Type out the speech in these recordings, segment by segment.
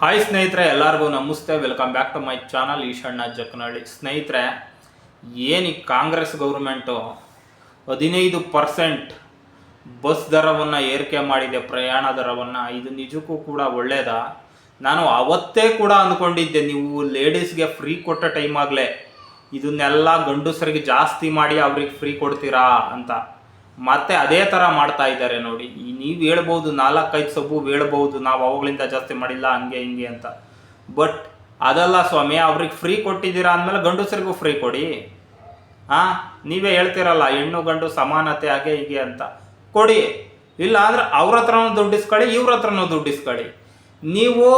Hi ಸ್ನೇಹಿತರೆ, ಎಲ್ಲರಿಗೂ ನಮಸ್ತೆ. Welcome back to my channel Eshanna Jakkanahalli ಸ್ನೇಹಿತರೆ, ಏನು ಕಾಂಗ್ರೆಸ್ ಗೌರ್ಮೆಂಟು ಹದಿನೈದು ಪರ್ಸೆಂಟ್ ಬಸ್ ದರವನ್ನು ಏರಿಕೆ ಮಾಡಿದೆ, ಪ್ರಯಾಣ ದರವನ್ನು. ಇದು ನಿಜಕ್ಕೂ ಕೂಡ ಒಳ್ಳೆಯದ ನಾನು ಅವತ್ತೇ ಕೂಡ ಅಂದ್ಕೊಂಡಿದ್ದೆ ನೀವು ಲೇಡೀಸ್ಗೆ ಫ್ರೀ ಕೊಟ್ಟ ಟೈಮಾಗಲೇ ಇದನ್ನೆಲ್ಲ ಗಂಡಸರಿಗೆ ಜಾಸ್ತಿ ಮಾಡಿ ಅವ್ರಿಗೆ ಫ್ರೀ ಕೊಡ್ತೀರಾ ಅಂತ. ಮತ್ತೆ ಅದೇ ಥರ ಮಾಡ್ತಾ ಇದ್ದಾರೆ ನೋಡಿ. ನೀವು ಹೇಳ್ಬೋದು ನಾಲ್ಕೈದು ಸೊಪ್ಪು ಹೇಳ್ಬೋದು, ನಾವು ಅವುಗಳಿಂದ ಜಾಸ್ತಿ ಮಾಡಿಲ್ಲ, ಹಂಗೆ ಹಿಂಗೆ ಅಂತ. ಬಟ್ ಅದಲ್ಲ ಸ್ವಾಮಿ, ಅವ್ರಿಗೆ ಫ್ರೀ ಕೊಟ್ಟಿದ್ದೀರಾ ಅಂದಮೇಲೆ ಗಂಡಸರಿಗೂ ಫ್ರೀ ಕೊಡಿ. ಹಾಂ ನೀವೇ ಹೇಳ್ತಿರಲ್ಲ, ಹೆಣ್ಣು ಗಂಡು ಸಮಾನತೆ ಹಾಗೆ ಹೀಗೆ ಅಂತ. ಕೊಡಿ. ಇಲ್ಲ ಅಂದ್ರೆ ಅವ್ರ ಹತ್ರನೂ ದುಡ್ಡು ಇಸ್ಕೊಳ್ಳಿ, ಇವ್ರ ಹತ್ರನೂ ದುಡ್ಡು ಇಸ್ಕೊಳ್ಳಿ. ನೀವು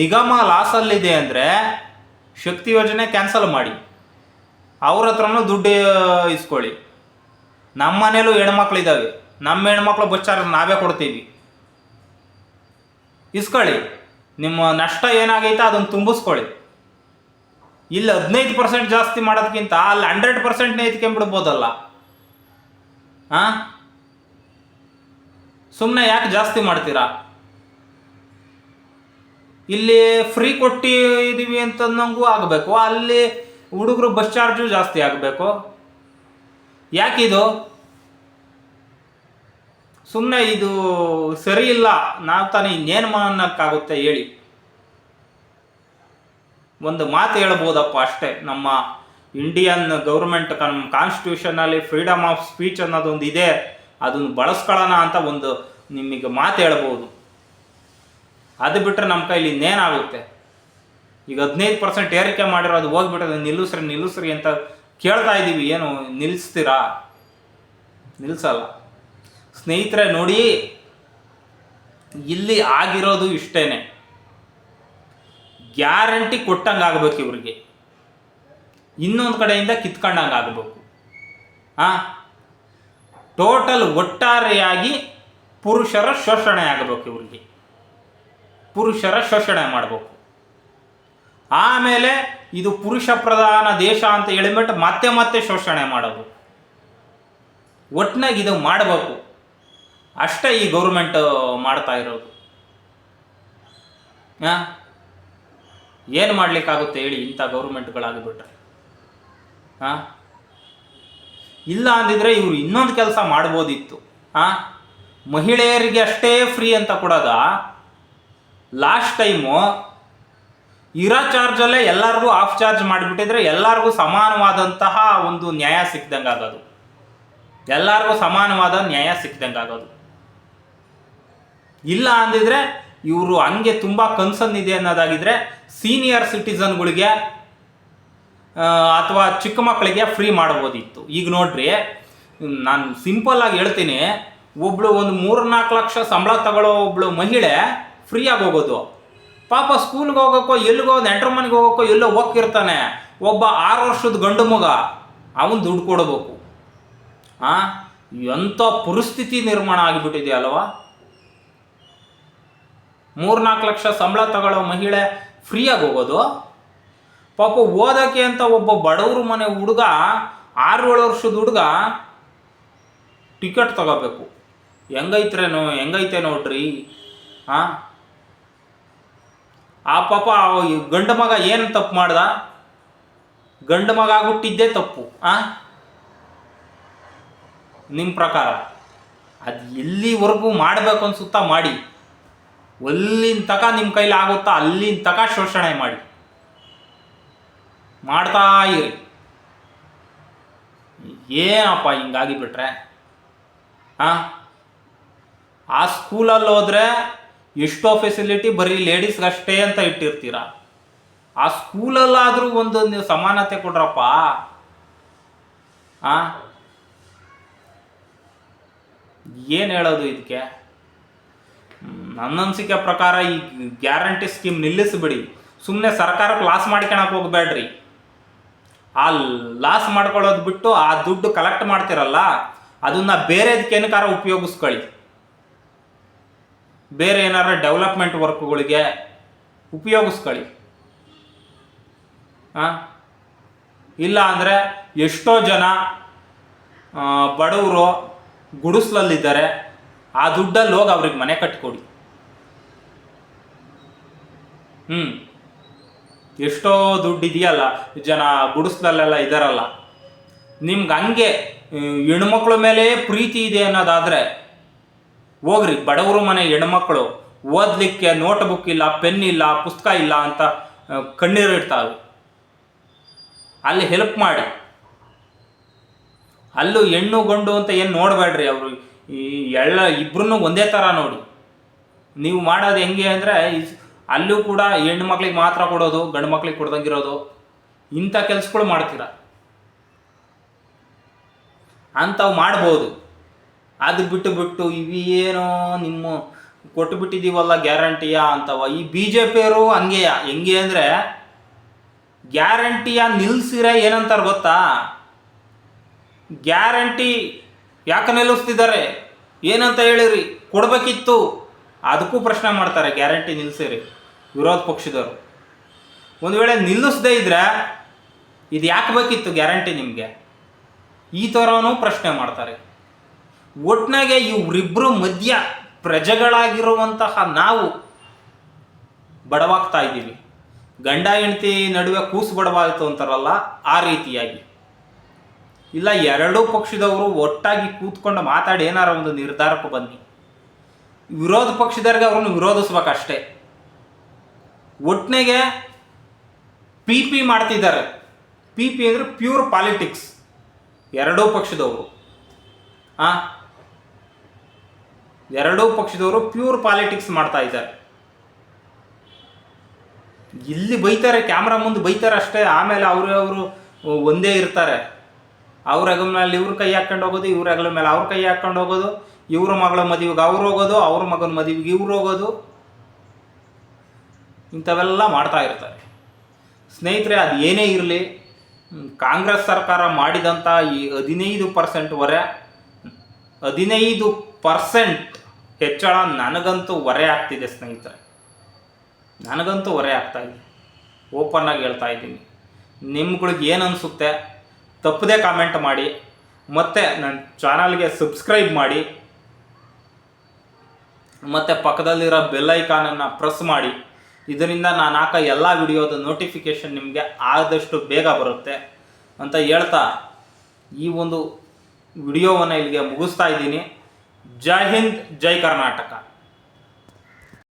ನಿಗಮ ಲಾಸಲ್ಲಿದೆ ಅಂದರೆ ಶಕ್ತಿ ಯೋಜನೆ ಕ್ಯಾನ್ಸಲ್ ಮಾಡಿ. ಅವ್ರ ಹತ್ರನೂ ದುಡ್ಡು ಇಸ್ಕೊಳ್ಳಿ. ನಮ್ಮ ಮನೇಲೂ ಹೆಣ್ಮಕ್ಳಿದ್ದಾವೆ ನಮ್ಮ ಹೆಣ್ಮಕ್ಳು ಬಸ್ ಚಾರ್ಜ್ ನಾವೇ ಕೊಡ್ತೀವಿ. ಇಸ್ಕೊಳ್ಳಿ. ನಿಮ್ಮ ನಷ್ಟ ಏನಾಗೈತೆ ಅದನ್ನು ತುಂಬಿಸ್ಕೊಳ್ಳಿ. ಇಲ್ಲಿ ಹದಿನೈದು ಪರ್ಸೆಂಟ್ ಜಾಸ್ತಿ ಮಾಡೋದಕ್ಕಿಂತ ಅಲ್ಲಿ ಹಂಡ್ರೆಡ್ ಪರ್ಸೆಂಟ್ನೇ ಇದ್ಕೊಂಬಿಡ್ಬೋದಲ್ಲ ಹಾಂ ಸುಮ್ಮನೆ ಯಾಕೆ ಜಾಸ್ತಿ ಮಾಡ್ತೀರಾ? ಇಲ್ಲಿ ಫ್ರೀ ಕೊಟ್ಟಿದ್ದೀವಿ ಅಂತಂದಂಗೂ ಆಗಬೇಕು. ಅಲ್ಲಿ ಹುಡುಗರು ಬಸ್ ಚಾರ್ಜು ಜಾಸ್ತಿ ಆಗಬೇಕು. ಯಾಕಿದು? ಸುಮ್ಮನೆ ಇದು ಸರಿ ಇಲ್ಲ, ನಾವು ತಾನೇ ಇನ್ನೇನು ಅನ್ನೋಕ್ಕಾಗುತ್ತೆ ಹೇಳಿ. ಒಂದು ಮಾತು ಹೇಳ್ಬೋದಪ್ಪ ಅಷ್ಟೇ, ನಮ್ಮ ಇಂಡಿಯನ್ ಗೌರ್ಮೆಂಟ್ ನಮ್ಮ ಕಾನ್ಸ್ಟಿಟ್ಯೂಷನಲ್ಲಿ ಫ್ರೀಡಮ್ ಆಫ್ ಸ್ಪೀಚ್ ಅನ್ನೋದೊಂದು ಇದೆ, ಅದನ್ನು ಬಳಸ್ಕೊಳ್ಳೋಣ ಅಂತ ಒಂದು ನಿಮಗೆ ಮಾತು ಹೇಳ್ಬೋದು. ಅದು ಬಿಟ್ಟರೆ ನಮ್ಮ ಕೈಲಿ ಇನ್ನೇನಾಗುತ್ತೆ ಈಗ ಹದಿನೈದು ಪರ್ಸೆಂಟ್ ಏರಿಕೆ ಮಾಡಿರೋದು ಹೋಗ್ಬಿಟ್ಟದೆ ನಿಲ್ಲಿಸ್ರಿ ನಿಲ್ಲಿಸ್ರಿ ಅಂತ ಕೇಳ್ತಾ ಇದ್ದೀವಿ ಏನು ನಿಲ್ಲಿಸ್ತೀರಾ ನಿಲ್ಲಿಸಲ್ಲ ಸ್ನೇಹಿತರೆ ನೋಡಿ, ಇಲ್ಲಿ ಆಗಿರೋದು ಇಷ್ಟೇನೆ. ಗ್ಯಾರಂಟಿ ಕೊಟ್ಟಂಗೆ ಆಗ್ಬೇಕು ಇವ್ರಿಗೆ. ಇನ್ನೊಂದು ಕಡೆಯಿಂದ ಕಿತ್ಕೊಂಡಂಗೆ ಆಗಬೇಕು. ಹಾಂ ಟೋಟಲ್ ಒಟ್ಟಾರೆಯಾಗಿ ಪುರುಷರ ಶೋಷಣೆ ಆಗಬೇಕು ಇವ್ರಿಗೆ. ಪುರುಷರ ಶೋಷಣೆ ಮಾಡಬೇಕು. ಆಮೇಲೆ ಇದು ಪುರುಷ ಪ್ರಧಾನ ದೇಶ ಅಂತ ಹೇಳಿಬಿಟ್ಟು ಮತ್ತೆ ಮತ್ತೆ ಶೋಷಣೆ ಮಾಡೋದು. ಒಟ್ಟಿನಾಗ ಇದು ಮಾಡಬೇಕು. ಅಷ್ಟೇ ಈ ಗೌರ್ಮೆಂಟ್ ಮಾಡ್ತಾ ಇರೋದು. ಹಾಂ? ಏನು ಮಾಡಲಿಕ್ಕಾಗುತ್ತೆ ಹೇಳಿ ಇಂಥ ಗೌರ್ಮೆಂಟ್ಗಳಾಗಿಬಿಟ್ರೆ ಹಾಂ? ಇಲ್ಲ ಅಂದಿದ್ರೆ ಇವರು ಇನ್ನೊಂದು ಕೆಲಸ ಮಾಡ್ಬೋದಿತ್ತು. ಹಾಂ? ಮಹಿಳೆಯರಿಗೆ ಅಷ್ಟೇ ಫ್ರೀ ಅಂತ ಕೊಡೋದ? ಲಾಸ್ಟ್ ಟೈಮು ಇರೋ ಚಾರ್ಜಲ್ಲೇ ಎಲ್ಲರಿಗೂ ಆಫ್ ಚಾರ್ಜ್ ಮಾಡಿಬಿಟ್ಟಿದ್ರೆ ಎಲ್ಲರಿಗೂ ಸಮಾನವಾದಂತಹ ಒಂದು ನ್ಯಾಯ ಸಿಕ್ದಂಗೆ ಆಗೋದು ಎಲ್ಲರಿಗೂ ಸಮಾನವಾದ ನ್ಯಾಯ ಸಿಕ್ದಂಗೆ ಆಗೋದು ಇಲ್ಲ ಅಂದಿದ್ರೆ ಇವರು ಹಂಗೆ ತುಂಬ ಕನ್ಸರ್ನ್ ಇದೆ ಅನ್ನೋದಾಗಿದ್ರೆ ಸೀನಿಯರ್ ಸಿಟಿಸನ್ಗಳಿಗೆ ಅಥವಾ ಚಿಕ್ಕ ಮಕ್ಕಳಿಗೆ ಫ್ರೀ ಮಾಡ್ಬೋದಿತ್ತು. ಈಗ ನೋಡ್ರಿ, ನಾನು ಸಿಂಪಲ್ ಆಗಿ ಹೇಳ್ತೀನಿ. ಒಬ್ಳು ಒಂದು ಮೂರು ನಾಲ್ಕು ಲಕ್ಷ ಸಂಬಳ ತಗೊಳ್ಳೋ ಒಬ್ಳು ಮಹಿಳೆ ಫ್ರೀಯಾಗಿ ಹೋಗೋದು. ಪಾಪ ಸ್ಕೂಲ್ಗೆ ಹೋಗೋಕ್ಕೋ ಎಲ್ಲಿಗೋ ನೆಂಟ್ರ ಮನೆಗೆ ಹೋಗೋಕ್ಕೋ ಎಲ್ಲೋ ಹೋಗ್ತಿರ್ತಾನೆ. ಒಬ್ಬ ಆರು ವರ್ಷದ ಗಂಡು ಮಗ, ಅವನು ದುಡ್ಡು ಕೊಡಬೇಕು. ಎಂಥ ಪರಿಸ್ಥಿತಿ ನಿರ್ಮಾಣ ಆಗಿಬಿಟ್ಟಿದೆ ಅಲ್ವಾ? ಮೂರ್ನಾಲ್ಕು ಲಕ್ಷ ಸಂಬಳ ತಗೊಳ್ಳೋ ಮಹಿಳೆ ಫ್ರೀಯಾಗಿ ಹೋಗೋದು. ಪಾಪ ಓದೋಕೆ ಅಂತ ಒಬ್ಬ ಬಡವ್ರ ಮನೆ ಹುಡುಗ ಆರು ಏಳು ವರ್ಷದ ಹುಡುಗ ಟಿಕೆಟ್ ತಗೋಬೇಕು. ಹೆಂಗೈತ್ರೇನೋ ಹೆಂಗೈತೆ ನೋಡ್ರಿ. ಹಾಂ ಆ ಪಾಪ ಗಂಡು ಮಗ ಏನು ತಪ್ಪು ಮಾಡ್ದ? ಗಂಡು ಮಗ ಹುಟ್ಟಿದ್ದೇ ತಪ್ಪು. ಆ? ನಿಮ್ಮ ಪ್ರಕಾರ? ಅದು ಎಲ್ಲಿವರೆಗೂ ಮಾಡಬೇಕು ಅನ್ಸುತ್ತಾ ಮಾಡಿ. ಅಲ್ಲಿನ ತಕ ನಿಮ್ಮ ಕೈಲಿ ಆಗುತ್ತಾ? ಅಲ್ಲಿನ ತಕ ಶೋಷಣೆ ಮಾಡಿ. ಮಾಡ್ತಾ ಇರಿ. ಏನಪ್ಪ ಹಿಂಗಾಗಿ ಬಿಟ್ರೆ? ಹಾಂ? ಆ ಸ್ಕೂಲಲ್ಲಿ ಹೋದ್ರೆ ಎಷ್ಟೋ ಫೆಸಿಲಿಟಿ ಬರೀ ಲೇಡೀಸ್ಗೆ ಅಷ್ಟೇ ಅಂತ ಇಟ್ಟಿರ್ತೀರ? ಆ ಸ್ಕೂಲಲ್ಲಾದರೂ ಒಂದು ನೀವು ಸಮಾನತೆ ಕೊಡ್ರಪ್ಪ. ಆ? ಏನು ಹೇಳೋದು ಇದಕ್ಕೆ ನನ್ನ ಅನಿಸಿಕೆ ಪ್ರಕಾರ ಈ ಗ್ಯಾರಂಟಿ ಸ್ಕೀಮ್ ನಿಲ್ಲಿಸಿಬಿಡಿ. ಸುಮ್ಮನೆ ಸರ್ಕಾರಕ್ಕೆ ಲಾಸ್ ಮಾಡ್ಕೊಳಕ್ಕೆ ಹೋಗ್ಬೇಡ್ರಿ. ಆ ಲಾಸ್ ಮಾಡ್ಕೊಳ್ಳೋದು ಬಿಟ್ಟು ಆ ದುಡ್ಡು ಕಲೆಕ್ಟ್ ಮಾಡ್ತಿರಲ್ಲ, ಅದನ್ನ ಬೇರೆದಕ್ಕೇನಕಾರ ಉಪಯೋಗಿಸ್ಕೊಳ್ಳಿ. ಬೇರೆ ಏನಾರ ಡೆವಲಪ್ಮೆಂಟ್ ವರ್ಕ್ಗಳಿಗೆ ಉಪಯೋಗಿಸ್ಕೊಳ್ಳಿ. ಇಲ್ಲ ಅಂದರೆ ಎಷ್ಟೋ ಜನ ಬಡವರು ಗುಡಿಸ್ಲಲ್ಲಿದ್ದಾರೆ. ಆ ದುಡ್ಡಲ್ಲಿ ಹೋಗಿ ಅವ್ರಿಗೆ ಮನೆ ಕಟ್ಕೊಡಿ. ಹ್ಞೂ ಎಷ್ಟೋ ದುಡ್ಡು ಇದೆಯಲ್ಲ ಜನ ಗುಡಿಸ್ದಲ್ಲೆಲ್ಲ ಇದಾರಲ್ಲ. ನಿಮ್ಗೆ ಹಂಗೆ ಹ್ಮ್, ಹೆಣ್ಮಕ್ಳ ಮೇಲೆ ಪ್ರೀತಿ ಇದೆ ಅನ್ನೋದಾದರೆ ಹೋಗ್ರಿ ಬಡವರು ಮನೆ ಹೆಣ್ಮಕ್ಳು ಓದಲಿಕ್ಕೆ ನೋಟ್ ಬುಕ್ ಇಲ್ಲ ಪೆನ್ ಇಲ್ಲ ಪುಸ್ತಕ ಇಲ್ಲ ಅಂತ ಕಣ್ಣೀರು ಇಡ್ತಾವೆ. ಅಲ್ಲಿ ಹೆಲ್ಪ್ ಮಾಡಿ. ಅಲ್ಲೂ ಹೆಣ್ಣು ಗಂಡು ಅಂತ ಏನು ನೋಡಬೇಡ್ರಿ ಅವರು. ಈ ಎಳ್ಳ ಇಬ್ರು ಒಂದೇ ಥರ ನೋಡಿ. ನೀವು ಮಾಡೋದು ಹೆಂಗೆ ಅಂದರೆ ಅಲ್ಲೂ ಕೂಡ ಹೆಣ್ಣು ಮಕ್ಳಿಗೆ ಮಾತ್ರ ಕೊಡೋದು, ಗಂಡು ಮಕ್ಳಿಗೆ ಕೊಡ್ದಂಗಿರೋದು. ಇಂಥ ಕೆಲಸಗಳು ಮಾಡ್ತೀರ. ಅಂಥವು ಮಾಡ್ಬೋದು. ಅದು ಬಿಟ್ಟು ಬಿಟ್ಟು ಇವೇನೋ ನಿಮ್ಮ ಕೊಟ್ಟು ಬಿಟ್ಟಿದ್ದೀವಲ್ಲ ಗ್ಯಾರಂಟಿಯಾ ಅಂತವ. ಈ ಬಿ ಜೆ ಪಿಯವರು ಹಂಗೆಯ ಹೆಂಗೆ ಅಂದರೆ ಗ್ಯಾರಂಟಿಯ ನಿಲ್ಸಿರ ಏನಂತಾರೆ ಗೊತ್ತಾ? ಗ್ಯಾರಂಟಿ ಯಾಕೆ ನಿಲ್ಲಿಸ್ತಿದ್ದಾರೆ ಏನಂತ ಹೇಳಿರಿ? ಕೊಡಬೇಕಿತ್ತು. ಅದಕ್ಕೂ ಪ್ರಶ್ನೆ ಮಾಡ್ತಾರೆ, ಗ್ಯಾರಂಟಿ ನಿಲ್ಲಿಸಿರಿ ವಿರೋಧ ಪಕ್ಷದವರು. ಒಂದು ವೇಳೆ ನಿಲ್ಲಿಸದೇ ಇದ್ರೆ ಇದು ಯಾಕೆ ಬೇಕಿತ್ತು ಗ್ಯಾರಂಟಿ ನಿಮಗೆ? ಈ ಥರನೂ ಪ್ರಶ್ನೆ ಮಾಡ್ತಾರೆ. ಒಟ್ನಾಗೆ ಇವರಿಬ್ಬರು ಮಧ್ಯ ಪ್ರಜೆಗಳಾಗಿರುವಂತಹ ನಾವು ಬಡವಾಗ್ತಾ ಇದ್ದೀವಿ. ಗಂಡ ಹೆಂಡತಿ ನಡುವೆ ಕೂಸು ಬಡವಾಯಿತು ಅಂತಾರಲ್ಲ, ಆ ರೀತಿಯಾಗಿ. ಇಲ್ಲ, ಎರಡೂ ಪಕ್ಷದವರು ಒಟ್ಟಾಗಿ ಕೂತ್ಕೊಂಡು ಮಾತಾಡಿ ಏನಾರ ಒಂದು ನಿರ್ಧಾರಕ್ಕೆ ಬನ್ನಿ. ವಿರೋಧ ಪಕ್ಷದವ್ರಿಗೆ ಅವ್ರನ್ನ ವಿರೋಧಿಸ್ಬೇಕಷ್ಟೇ. ಒಟ್ನೆಗೆ ಪಿ ಪಿ ಮಾಡ್ತಿದ್ದಾರೆ. ಪಿ ಪಿ ಅಂದರೆ ಪ್ಯೂರ್ ಪಾಲಿಟಿಕ್ಸ್ ಎರಡೂ ಪಕ್ಷದವರು. ಆ? ಎರಡೂ ಪಕ್ಷದವರು ಪ್ಯೂರ್ ಪಾಲಿಟಿಕ್ಸ್ ಮಾಡ್ತಾ ಇದ್ದಾರೆ. ಇಲ್ಲಿ ಬೈತಾರೆ, ಕ್ಯಾಮ್ರಾ ಮುಂದೆ ಬೈತಾರೆ ಅಷ್ಟೇ. ಆಮೇಲೆ ಅವರು ಅವರು ಒಂದೇ ಇರ್ತಾರೆ. ಅವ್ರ ಹೆಗಲ ಮೇಲೆ ಇವ್ರ ಕೈ ಹಾಕೊಂಡು ಹೋಗೋದು, ಇವ್ರ ಮೇಲೆ ಅವ್ರ ಕೈ ಹಾಕೊಂಡು ಹೋಗೋದು, ಇವ್ರ ಮಗಳ ಮದುವೆಗೆ ಅವ್ರು ಹೋಗೋದು, ಅವ್ರ ಮಗನ ಮದುವೆಗೆ ಇವ್ರು ಹೋಗೋದು. ಇಂಥವೆಲ್ಲ ಮಾಡ್ತಾ ಇರ್ತಾರೆ. ಸ್ನೇಹಿತರೆ, ಅದು ಏನೇ ಇರಲಿ, ಕಾಂಗ್ರೆಸ್ ಸರ್ಕಾರ ಮಾಡಿದಂಥ ಈ ಹದಿನೈದು ಪರ್ಸೆಂಟ್ ಹೊರೆ, ಹದಿನೈದು ಪರ್ಸೆಂಟ್ ಹೆಚ್ಚಳ ನನಗಂತೂ ಹೊರೆ ಆಗ್ತಿದೆ ಸ್ನೇಹಿತರೆ. ನನಗಂತೂ ಹೊರೆ ಓಪನ್ ಆಗಿ ಹೇಳ್ತಾ ಇದ್ದೀನಿ. ನಿಮ್ಗಳಿಗೆ ಏನು ಅನಿಸುತ್ತೆ? ತಪ್ಪದೇ ಕಾಮೆಂಟ್ ಮಾಡಿ, ಮತ್ತು ನನ್ನ ಚಾನಲ್ಗೆ ಸಬ್ಸ್ಕ್ರೈಬ್ ಮಾಡಿ, ಮತ್ತು ಪಕ್ಕದಲ್ಲಿರೋ ಬೆಲ್ ಐಕಾನನ್ನು ಪ್ರೆಸ್ ಮಾಡಿ. ಇದರಿಂದ ನಾನು ಹಾಕೋ ಎಲ್ಲ ವಿಡಿಯೋದ ನೋಟಿಫಿಕೇಷನ್ ನಿಮಗೆ ಆದಷ್ಟು ಬೇಗ ಬರುತ್ತೆ ಅಂತ ಹೇಳ್ತಾ ಈ ಒಂದು ವಿಡಿಯೋವನ್ನು ಇಲ್ಲಿಗೆ ಮುಗಿಸ್ತಾ ಇದ್ದೀನಿ. ಜೈ ಹಿಂದ್, ಜೈ ಕರ್ನಾಟಕ.